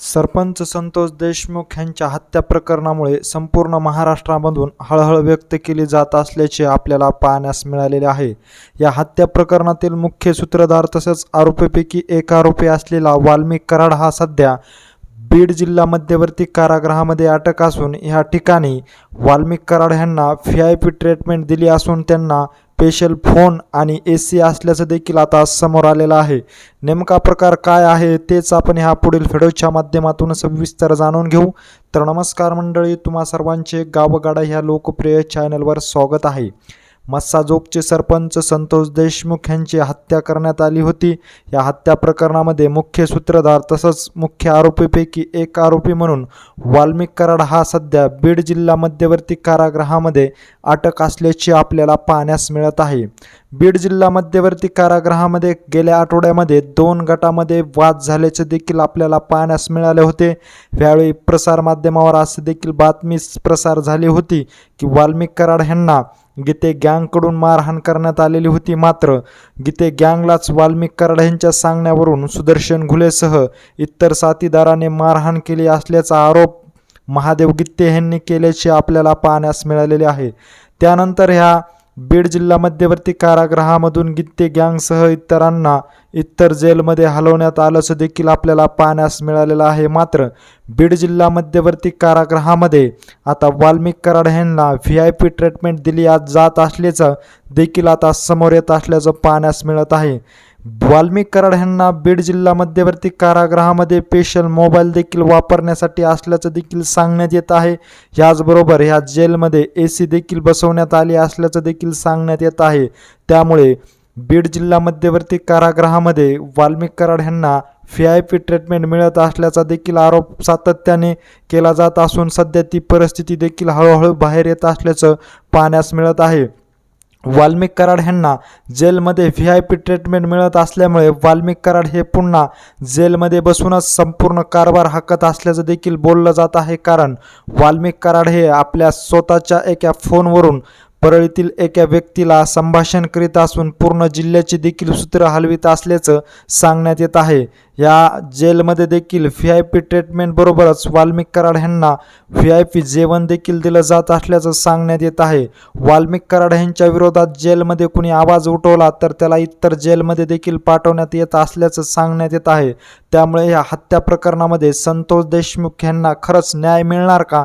सरपंच संतोष देशमुख यांच्या हत्या प्रकरणामुळे संपूर्ण महाराष्ट्रामधून हळहळ व्यक्त केली जात असल्याचे आपल्याला पाहण्यास मिळालेले आहे. या हत्या प्रकरणातील मुख्य सूत्रधार तसंच आरोपीपैकी एक आरोपी असलेला वाल्मिक कराड हा सध्या बीड जिल्हा मध्यवर्ती कारागृहामध्ये अटक असून या ठिकाणी वाल्मिक कराड यांना व्ही आय पी ट्रीटमेंट दिली असून त्यांना स्पेशल फोन आणि ए सी असल्याचं देखील आता समोर आलेलं आहे. नेमका प्रकार काय आहे तेच आपण ह्या पुढील व्हिडिओच्या माध्यमातून सविस्तर जाणून घेऊ. तर नमस्कार मंडळी तुम्हा सर्वांचे गावगाडा ह्या लोकप्रिय चॅनलवर स्वागत आहे. मस्साजोगचे सरपंच संतोष देशमुख यांची हत्या करण्यात आली होती. या हत्या प्रकरणामध्ये मुख्य सूत्रधार तसंच मुख्य आरोपीपैकी एक आरोपी म्हणून वाल्मिक कराड हा सध्या बीड जिल्हा मध्यवर्ती कारागृहामध्ये अटक असल्याची आपल्याला पाहण्यास मिळत आहे. बीड जिल्हा मध्यवर्ती कारागृहामध्ये गेल्या आठवड्यामध्ये दोन गटामध्ये वाद झाल्याचे देखील आपल्याला पाहण्यास मिळाले होते. यावेळी प्रसारमाध्यमावर असं देखील बातमी प्रसार झाली होती की वाल्मिक कराड यांना गीते गँगकडून मारहाण करण्यात आलेली होती मात्र गीते गँगलाच वाल्मिक कराड यांच्या सांगण्यावरून सुदर्शन घुलेसह इतर साथीदाराने मारहाण केली असल्याचा आरोप महादेव गित्ते यांनी केल्याचे आपल्याला पाहण्यास मिळालेले आहे. त्यानंतर ह्या बीड जिल्हा मध्यवर्ती कारागृहामधून गित्ते गँगसह इतरांना इतर जेलमध्ये हलवण्यात आल्याचं देखील आपल्याला पाहण्यास मिळालेलं आहे. मात्र बीड जिल्हा मध्यवर्ती कारागृहामध्ये आता वाल्मिक कराड यांना व्ही आय पी ट्रीटमेंट दिली जात असल्याचं देखील आता समोर येत असल्याचं पाहण्यास मिळत आहे. वाल्मिक कराड यांना बीड जिल्हा मध्यवर्ती कारागृहामध्ये स्पेशल मोबाईल देखील वापरण्यासाठी असल्याचं देखील सांगण्यात येत आहे. याचबरोबर ह्या जेलमध्ये ए सी देखील बसवण्यात आली असल्याचं देखील सांगण्यात येत आहे. त्यामुळे बीड जिल्हा मध्यवर्ती कारागृहामध्ये वाल्मिक कराड यांना व्ही आय पी ट्रीटमेंट मिळत असल्याचा देखील आरोप सातत्याने केला जात असून सध्या ती परिस्थिती देखील हळूहळू बाहेर येत असल्याचं पाहण्यास मिळत आहे. वाल्मिक कराड ह्यांना जेलमध्ये व्ही आय पी ट्रीटमेंट मिळत असल्यामुळे वाल्मिक कराड हे पुन्हा जेलमध्ये बसूनच संपूर्ण कारभार हाकत असल्याचं देखील बोललं जात आहे. कारण वाल्मिक कराड हे आपल्या स्वतःच्या एका फोनवरून परळीतील एका व्यक्तीला संभाषण करीत असून पूर्ण जिल्ह्याचे देखील सूत्र हलवित असल्याचं सांगण्यात येत आहे. या जेलमध्ये देखील व्ही आय पी ट्रीटमेंटबरोबरच वाल्मिक कराड यांना व्ही आय पी जेवण देखील दिलं जात असल्याचं सांगण्यात येत आहे. वाल्मिक कराड यांच्या विरोधात जेलमध्ये कुणी आवाज उठवला तर त्याला इतर जेलमध्ये देखील पाठवण्यात येत असल्याचं सांगण्यात येत आहे. त्यामुळे या हत्या प्रकरणामध्ये संतोष देशमुख यांना खरंच न्याय मिळणार का?